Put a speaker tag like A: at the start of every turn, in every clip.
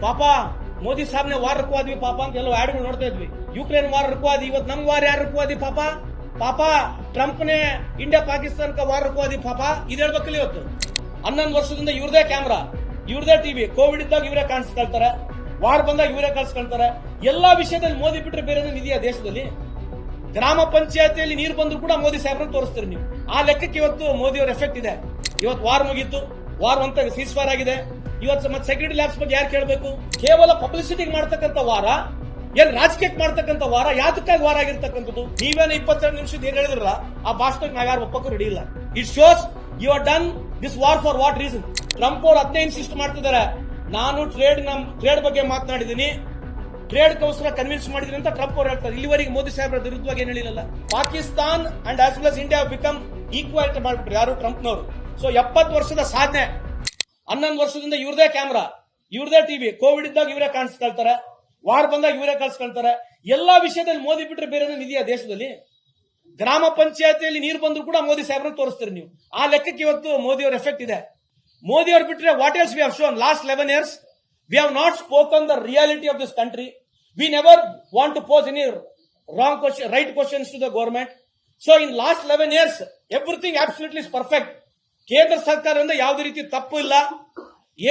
A: ಪಾಪ, ಮೋದಿ ಸಾಬ್ನೆ ವಾರ ರುಕ್ವಾದ್ವಿ ಪಾಪ ಅಂತ ಎಲ್ಲ ಆಡ್ಗಳು ನೋಡ್ತಾ ಇದ್ವಿ. ಯುಕ್ರೇನ್ ವಾರ ರುಕ್ವಾದಿ ಇವತ್ತು ನಮ್ ವಾರ್ ಯಾರು ರುಕ್ವಾದಿ ಪಾಪ? ಪಾಪ, ಟ್ರಂಪ್ನೇ ಇಂಡಿಯಾ ಪಾಕಿಸ್ತಾನಕ್ಕೆ ವಾರ್ ರುಕ್ವಾದಿ ಪಾಪ? ಇದು ಹೇಳ್ಬೇಕಲ್ಲ ಇವತ್ತು. ಹನ್ನೊಂದು ವರ್ಷದಿಂದ ಇವ್ರದೇ ಕ್ಯಾಮ್ರಾ, ಇವ್ರದೇ ಟಿವಿ, ಕೋವಿಡ್ ಇದ್ದಾಗ ಇವರೇ ಕಾಣಿಸ್ಕೊಳ್ತಾರೆ. ವಾರ್ ಬಂದಾಗ ಇವರೇ ಕಾಣಿಸ್ಕೊಳ್ತಾರೆ. ಎಲ್ಲಾ ವಿಷಯದಲ್ಲಿ ಮೋದಿ ಬಿಟ್ಟರೆ ಬೇರೆ ಇದೆಯಾ ದೇಶದಲ್ಲಿ? ಗ್ರಾಮ ಪಂಚಾಯತಿಯಲ್ಲಿ ನೀರು ಬಂದ್ರು ಕೂಡ ಮೋದಿ ಸಾಹೇಬ್ರನ್ನ ತೋರಿಸ್ತೀರಿ ನೀವು. ಆ ಲೆಕ್ಕಕ್ಕೆ ಇವತ್ತು ಮೋದಿ ಅವರ ಎಫೆಕ್ಟ್ ಇದೆ. ಇವತ್ತು ವಾರ್ ಮುಗೀತು. ವಾರ್ ಅಂತ ಸೀಸ್ ಫೈರ್ ಆಗಿದೆ. ಇವತ್ತು ಮತ್ತೆ ಸೆಕ್ಯೂರಿಟಿ ಲ್ಯಾಬ್ಸ್ ಬಗ್ಗೆ ಯಾರು ಕೇಳಬೇಕು? ಕೇವಲ ಪಬ್ಲಿಸಿಟಿಗೆ ಮಾಡ್ತಕ್ಕಂಥ ವಾರ ಏನ್ ರಾಜಕೀಯಕ್ಕೆ ಮಾಡ್ತಕ್ಕಂಥ ವಾರ, ಯಾತಕ್ಕಾಗಿ ವಾರ ಆಗಿರ್ತಕ್ಕಂಥದ್ದು? ನೀವೇನು ಇಪ್ಪತ್ತೆರಡು ನಿಮಿಷದ ಏನ್ ಹೇಳಿದ್ರಲ್ಲ, ಆ ಭಾಷಣಕ್ಕೆ ನಾವು ಯಾರು ಒಪ್ಪಕ್ಕೂ ರೆಡಿ ಇಲ್ಲ. It shows you are done this war for what reason Trump ಅವ್ರು ಅದನ್ನೇ ಇನ್ಸಿಸ್ಟ್ ಮಾಡ್ತಿದ್ದಾರೆ. ನಾನು ಟ್ರೇಡ್ ನಮ್ ಟ್ರೇಡ್ ಬಗ್ಗೆ ಮಾತನಾಡಿದ್ದೀನಿ. ಟ್ರೇಡ್ ಕೌನ್ಸಿಲ್ ಕನ್ವಿನ್ಸ್ ಮಾಡಿದ್ರಿ ಅಂತ ಟ್ರಂಪ್ ಅವರು ಹೇಳ್ತಾರೆ. ಇಲ್ಲಿವರೆಗೆ ಮೋದಿ ಸಾಹೇಬ್ರ ವಿರುದ್ಧವಾಗಿ ಏನು ಹೇಳಿಲ್ಲ Pakistan and as well as India become equal ಮಾಡ್ಬಿಟ್ರು ಯಾರು ಟ್ರಂಪ್ನವರು ಸೊ ಎಪ್ಪತ್ತು ವರ್ಷದ ಸಾಧನೆ. ಹನ್ನೊಂದು ವರ್ಷದಿಂದ ಇವ್ರದೇ ಕ್ಯಾಮ್ರಾ ಇವ್ರದೇ ಟಿವಿ ಕೋವಿಡ್ ಇದ್ದಾಗ ಇವರೇ ಕಾಣಿಸ್ಕೊಳ್ತಾರೆ ವಾರ್ ಬಂದಾಗ ಇವರೇ ಕಾಣಿಸ್ಕೊಳ್ತಾರೆ. ಎಲ್ಲಾ ವಿಷಯದಲ್ಲಿ ಮೋದಿ ಬಿಟ್ರೆ ಬೇರೆ ಇದೆಯಾ ದೇಶದಲ್ಲಿ? ಗ್ರಾಮ ಪಂಚಾಯತಿಯಲ್ಲಿ ನೀರು ಬಂದ್ರು ಕೂಡ ಮೋದಿ ಸಾಹೇಬ್ರನ್ನ ತೋರಿಸ್ತೀರಿ ನೀವು. ಆ ಲೆಕ್ಕಕ್ಕೆ ಇವತ್ತು ಮೋದಿ ಅವರ ಎಫೆಕ್ಟ್ ಇದೆ. ಮೋದಿ ಅವ್ರು ಬಿಟ್ರೆ what else we have shown last eleven years we have not spoken the reality of this country we never want to pose any wrong question right questions to the government so in last eleven years everything absolutely is perfect ಕೇಂದ್ರ ಸರ್ಕಾರದಿಂದ ಯಾವುದೇ ರೀತಿ ತಪ್ಪು ಇಲ್ಲ,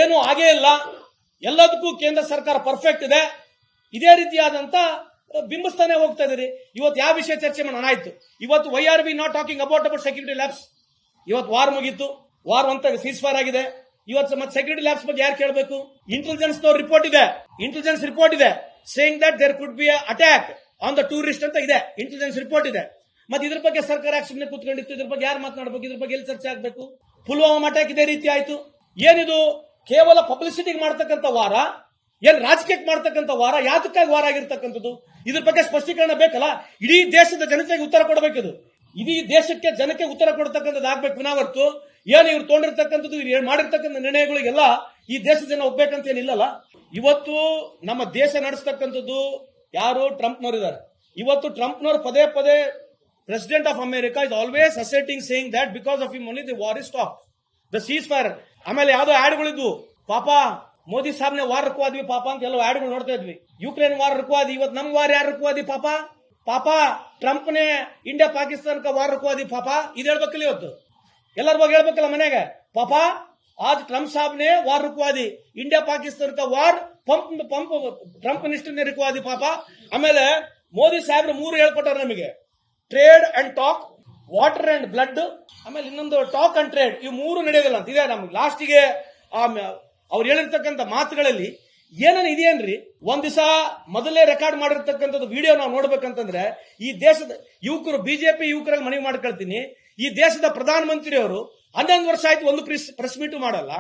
A: ಏನು ಆಗೇ ಇಲ್ಲ. ಎಲ್ಲದಕ್ಕೂ ಕೇಂದ್ರ ಸರ್ಕಾರ ಪರ್ಫೆಕ್ಟ್ ಇದೆ. ಇದೇ ರೀತಿಯಾದಂತ ಬಿಂಬಿಸ್ತಾನೆ ಹೋಗ್ತಾ ಇದೀರಿ ಇವತ್ತು ಯಾವ ವಿಷಯ ಚರ್ಚೆ ಮಾಡೋಣ? ಆಯ್ತು. ಇವತ್ತು why are be not talking about about security labs ಇವತ್ತು ವಾರ್ ಮುಗೀತು. ವಾರ್ ಅಂತ ಸೀಸ್ ಫೈರ್ ಆಗಿದೆ. ಇವತ್ತು ಮತ್ತೆ ಸೆಕ್ಯೂರಿಟಿ ಲ್ಯಾಬ್ಸ್ ಬಗ್ಗೆ ಯಾರು ಕೇಳಬೇಕು? ಇಂಟೆಲಿಜೆನ್ಸ್ ರಿಪೋರ್ಟ್ ಇದೆ. ಇಂಟೆಲಿಜೆನ್ಸ್ ರಿಪೋರ್ಟ್ ಇದೆ. Saying that there could be attack on the tourist ಅಂತ ಇದೆ. ಇಂಟೆಲಿಜೆನ್ಸ್ ರಿಪೋರ್ಟ್ ಇದೆ. ಮತ್ತೆ ಇದ್ರ ಬಗ್ಗೆ ಸರ್ಕಾರ ಆಕ್ಷನ್ ಸುಮ್ಮನೆ ಕೂತ್ಕೊಂಡಿತ್ತು? ಇದ್ರ ಬಗ್ಗೆ ಯಾರು ಮಾತನಾಡಬೇಕು? ಇದ್ರ ಬಗ್ಗೆ ಎಲ್ಲಿ ಚರ್ಚೆ ಆಗಬೇಕು? ಪುಲ್ವಾಮಾ ಅಟ್ಯಾಕ್ ಇದೇ ರೀತಿ ಆಯಿತು? ಏನಿದು? ಕೇವಲ ಪಬ್ಲಿಸಿಟಿಗೆ ಮಾಡ್ತಕ್ಕಂಥ ವಾರ, ಏನ್ ರಾಜಕೀಯಕ್ಕೆ ಮಾಡ್ತಕ್ಕಂಥ ವಾರ, ಯಾತಕ್ಕಾಗಿ ವಾರ ಆಗಿರ್ತಕ್ಕಂಥದ್ದು? ಇದ್ರ ಬಗ್ಗೆ ಸ್ಪಷ್ಟೀಕರಣ ಬೇಕಲ್ಲ? ಇಡೀ ದೇಶದ ಜನತೆಗೆ ಉತ್ತರ ಕೊಡಬೇಕಿದು. ಇಡೀ ದೇಶಕ್ಕೆ ಜನಕ್ಕೆ ಉತ್ತರ ಕೊಡ್ತಕ್ಕಂಥದ್ದು ಆಗ್ಬೇಕು ಹೊರತು. ಏನು ಇವ್ರು ತೊಗೊಂಡಿರ್ತಕ್ಕಂಥದ್ದು, ಇವ್ರು ಮಾಡಿರ್ತಕ್ಕಂಥ ನಿರ್ಣಯಗಳಿಗೆಲ್ಲ ಈ ದೇಶದ ಜನ ಒಪ್ಪಬೇಕಂತ ಏನಿಲ್ಲಲ್ಲ ಇವತ್ತು ನಮ್ಮ ದೇಶ ನಡೆಸ್ತಕ್ಕಂಥದ್ದು ಯಾರು? ಟ್ರಂಪ್ನವರಿದ್ದಾರೆ. ಇವತ್ತು ಟ್ರಂಪ್ನವರು ಪದೇ ಪದೇ president of America is always asserting saying that because of him only the war is stop the cease fire ಆಮೇಲೆ ಯಾವ್ದೋ ಆಡ್ಗಳಿದ್ವು ಪಾಪ ಮೋದಿ ಸಾಬ್ನೆ ವಾರ ರಕ್ಕವಾದ್ವಿ ಪಾಪ ಅಂತ ಎಲ್ಲೋ ಆಡ್ಗಳು ನೋಡ್ತಾ ಇದ್ವಿ ಯುಕ್ರೇನ್ ವಾರ ರಕ್ಕವಾದಿ ಇವತ್ತು ನಮ್ ವಾರ ಯಾರು ರಕ್ಕವಾದಿ ಪಾಪ ಪಾಪ ಟ್ರಂಪ್ನೇ ಇಂಡಿಯಾ ಪಾಕಿಸ್ತಾನಕ್ಕೆ ವಾರ ರಕ್ಕವಾದಿ ಪಾಪ ಇದು ಹೇಳ್ಬೇಕಲ್ಲ ಇವತ್ತು ಎಲ್ಲರ ಬಗ್ಗೆ ಹೇಳ್ಬೇಕಲ್ಲ ಮನೆಗೆ ಪಾಪ आज ट्रम्प साहब ने वार रुकवा दी इंडिया पाकिस्तान का वार पंप पंप ಟ್ರಂಪ್ ನಿಷ್ಠನೆ रुकवा दी ಪಾಪ ಆಮೇಲೆ ಮೋದಿ ಸಾಹೇಬ್ರು ಮೂರು ಹೇಳ್ಕೊಟ್ಟಾರೆ ನಮಗೆ Trade and talk water and blood ಆಮೇಲೆ ಇನ್ನೊಂದು ಟಾಕ್ ಅಂಡ್ ಟ್ರೇಡ್ ಇವು ಮೂರು ನಡೆಯೋದಿಲ್ಲ ಅಂತ. ಇದೆ ನಮ್ಗೆ. ಲಾಸ್ಟಿಗೆ ಅವ್ರು ಹೇಳಿರ್ತಕ್ಕಂಥ ಮಾತುಗಳಲ್ಲಿ ಏನೇನು ಇದೆಯೇನ್ರಿ? ಒಂದ್ ದಿವಸ ಮೊದಲೇ ರೆಕಾರ್ಡ್ ಮಾಡಿರ್ತಕ್ಕಂಥದ್ದು ವಿಡಿಯೋ ನಾವು ನೋಡ್ಬೇಕಂತಂದ್ರೆ, ಈ ದೇಶದ ಯುವಕರು ಬಿಜೆಪಿ ಯುವಕರಾಗಿ ಮನವಿ ಮಾಡ್ಕೊಳ್ತೀನಿ. ಈ ದೇಶದ ಪ್ರಧಾನಮಂತ್ರಿ ಅವರು ಹನ್ನೊಂದು ವರ್ಷ ಆಯ್ತು ಒಂದು ಪ್ರೆಸ್ ಮೀಟು ಮಾಡಲ್ಲ.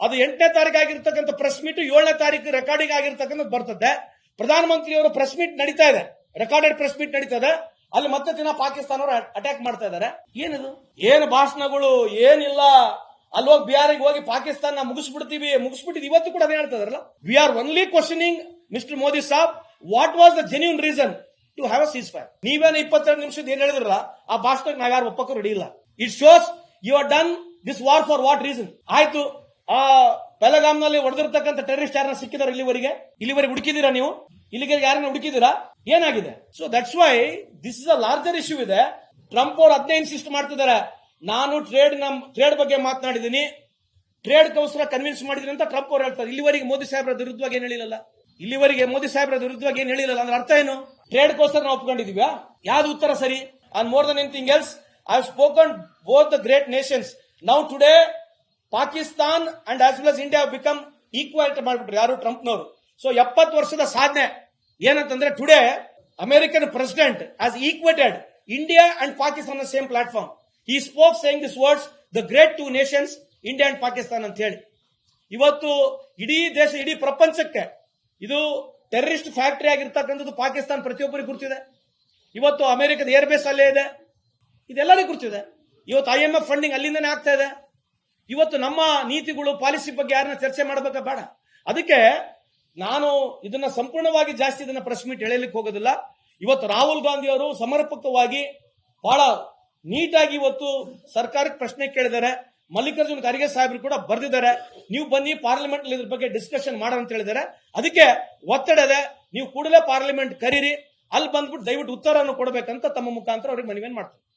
A: ಅದು ಎಂಟನೇ ತಾರೀಕು ಆಗಿರ್ತಕ್ಕಂಥ ಪ್ರೆಸ್ ಮೀಟು ಏಳನೇ ತಾರೀಕು ರೆಕಾರ್ಡಿಂಗ್ ಆಗಿರ್ತಕ್ಕಂಥದ್ದು ಬರ್ತದೆ. ಪ್ರಧಾನಮಂತ್ರಿ ಅವರು ಪ್ರೆಸ್ ಮೀಟ್ ನಡೀತಾ ಇದೆ. ರೆಕಾರ್ಡೆಡ್ ಪ್ರೆಸ್ ಮೀಟ್ ನಡೀತಾ ಇದೆ ಅಲ್ಲಿ ಮತ್ತೆ ದಿನ ಪಾಕಿಸ್ತಾನವರು ಅಟ್ಯಾಕ್ ಮಾಡ್ತಾ ಇದ್ದಾರೆ. ಏನಿದು? ಏನು ಭಾಷಣಗಳು? ಏನಿಲ್ಲ. ಅಲ್ಲಿ ಹೋಗಿ ಬಿಹಾರಿಗೆ ಹೋಗಿ ಪಾಕಿಸ್ತಾನ ಮುಗಿಸ್ಬಿಡ್ತೀವಿ. ಮುಗಿಸ್ಬಿಟ್ಟಿದ್ ಇವತ್ತು ಕೂಡ ಅದೇ ಹೇಳ್ತಾ ಇದಾರಲ್ಲ we are only questioning mister Modi Sab what was the genuine reason to have a ceasefire ನೀವೇನು ಇಪ್ಪತ್ತೆರಡು ನಿಮಿಷದ ಏನ್ ಹೇಳಿದ್ರಲ್ಲ, ಆ ಭಾಷಣಕ್ಕೆ ನಾವ್ ಯಾರು ಒಪ್ಪಕ್ಕೂ ರೆಡಿ ಇಲ್ಲ. It shows you are done this war for what reason ಆಯ್ತು. ಆ ಪೆಲಗಾಮ್ನಲ್ಲಿ ಹೊಡೆದಿರ್ತಕ್ಕಂಥ ಟೆರರಿಸ್ಟ್ ಯಾರನ್ನ ಸಿಕ್ಕಿದಾರೆ ಇಲ್ಲಿವರೆಗೆ? ಇಲ್ಲಿವರೆಗೆ ಹುಡುಕಿದೀರಾ ನೀವು? ಇಲ್ಲಿಗೆ ಯಾರನ್ನ ಹುಡುಕಿದಿರಾ ಏನಾಗಿದೆ? So that's why this is a larger issue ಇದೆ. ಟ್ರಂಪ್ ಅವರು ಅದನ್ನೇ ಇನ್ಸಿಸ್ಟ್ ಮಾಡ್ತಿದ್ದಾರೆ. ನಾನು ಟ್ರೇಡ್ ನಮ್ ಟ್ರೇಡ್ ಬಗ್ಗೆ ಮಾತನಾಡಿದ್ದೀನಿ. ಟ್ರೇಡ್ ಗೋಸ್ಕರ ಕನ್ವಿನ್ಸ್ ಮಾಡಿದೀನಿ ಅಂತ ಟ್ರಂಪ್ ಅವರು ಹೇಳ್ತಾರೆ. ಇಲ್ಲಿವರೆಗೆ ಮೋದಿ ಸಾಹೇಬ್ರ ವಿರುದ್ಧವಾಗಿ ಏನು ಹೇಳಿಲ್ಲ ಇಲ್ಲಿವರೆಗೆ ಮೋದಿ ಸಾಹೇಬ್ರ ವಿರುದ್ಧವಾಗಿ ಏನು ಹೇಳಿಲ್ಲ ಅಂದ್ರೆ ಅರ್ಥ ಏನು? ಟ್ರೇಡ್ ಗೋಸ್ಕರ ನಾವು ಒಪ್ಕೊಂಡಿದೀವ್ಯಾ ಯಾವ್ದು ಉತ್ತರ ಸರಿ? On more than anything else I spoken both the great nations now today Pakistan and as well as India become equal ಮಾಡ್ಬಿಟ್ರು ಯಾರು ಟ್ರಂಪ್ನವರು ಸೊ ಎಪ್ಪತ್ತು ವರ್ಷದ ಸಾಧನೆ. ಏನಂತಂದ್ರೆ today American president has equated India and Pakistan same platform he spoke saying this words the great two nations India and Pakistan ಅಂತ ಹೇಳಿ. ಇವತ್ತು ಇಡೀ ದೇಶ, ಇಡೀ ಪ್ರಪಂಚಕ್ಕೆ ಇದು ಟೆರರಿಸ್ಟ್ ಫ್ಯಾಕ್ಟರಿ ಆಗಿರ್ತಕ್ಕಂಥದ್ದು ಪಾಕಿಸ್ತಾನ ಪ್ರತಿಯೊಬ್ಬರಿಗೂ ಗುರುತಿದೆ. ಇವತ್ತು ಅಮೆರಿಕದ ಏರ್ ಬೇಸ್ ಅಲ್ಲೇ ಇದೆ. ಇದೆಲ್ಲರಿಗೂ ಗುರುತಿದೆ. ಇವತ್ತು ಐ ಎಂ ಎಫ್ ಫಂಡಿಂಗ್ ಅಲ್ಲಿಂದನೇ ಆಗ್ತಾ ಇದೆ. ಇವತ್ತು ನಮ್ಮ ನೀತಿಗಳು ಪಾಲಿಸಿ ಬಗ್ಗೆ ಯಾರನ್ನ ಚರ್ಚೆ ಮಾಡಬೇಕಾ? ಬೇಡ. ಅದಕ್ಕೆ ನಾನು ಇದನ್ನ ಸಂಪೂರ್ಣವಾಗಿ ಜಾಸ್ತಿ ಇದನ್ನ ಪ್ರೆಸ್ ಮೀಟ್ ಎಳೆಯಲಿಕ್ಕೆ ಹೋಗೋದಿಲ್ಲ. ಇವತ್ತು ರಾಹುಲ್ ಗಾಂಧಿ ಅವರು ಸಮರ್ಪಕವಾಗಿ ಬಹಳ ನೀಟಾಗಿ ಇವತ್ತು ಸರ್ಕಾರಕ್ಕೆ ಪ್ರಶ್ನೆ ಕೇಳಿದ್ದಾರೆ. ಮಲ್ಲಿಕಾರ್ಜುನ್ ಖರ್ಗೆ ಸಾಹೇಬ್ರು ಕೂಡ ಬರ್ದಿದ್ದಾರೆ. ನೀವು ಬನ್ನಿ ಪಾರ್ಲಿಮೆಂಟ್ ಇದ್ರ ಬಗ್ಗೆ ಡಿಸ್ಕಷನ್ ಮಾಡೋಣ ಅಂತ ಹೇಳಿದ್ದಾರೆ. ಅದಕ್ಕೆ ಒತ್ತಡ ಇದೆ. ನೀವು ಕೂಡಲೇ ಪಾರ್ಲಿಮೆಂಟ್ ಕರೀರಿ. ಅಲ್ಲಿ ಬಂದ್ಬಿಟ್ಟು ದಯವಿಟ್ಟು ಉತ್ತರವನ್ನು ಕೊಡಬೇಕಂತ ತಮ್ಮ ಮುಖಾಂತರ ಅವ್ರಿಗೆ ಮನವಿಯನ್ನು ಮಾಡ್ತಾರೆ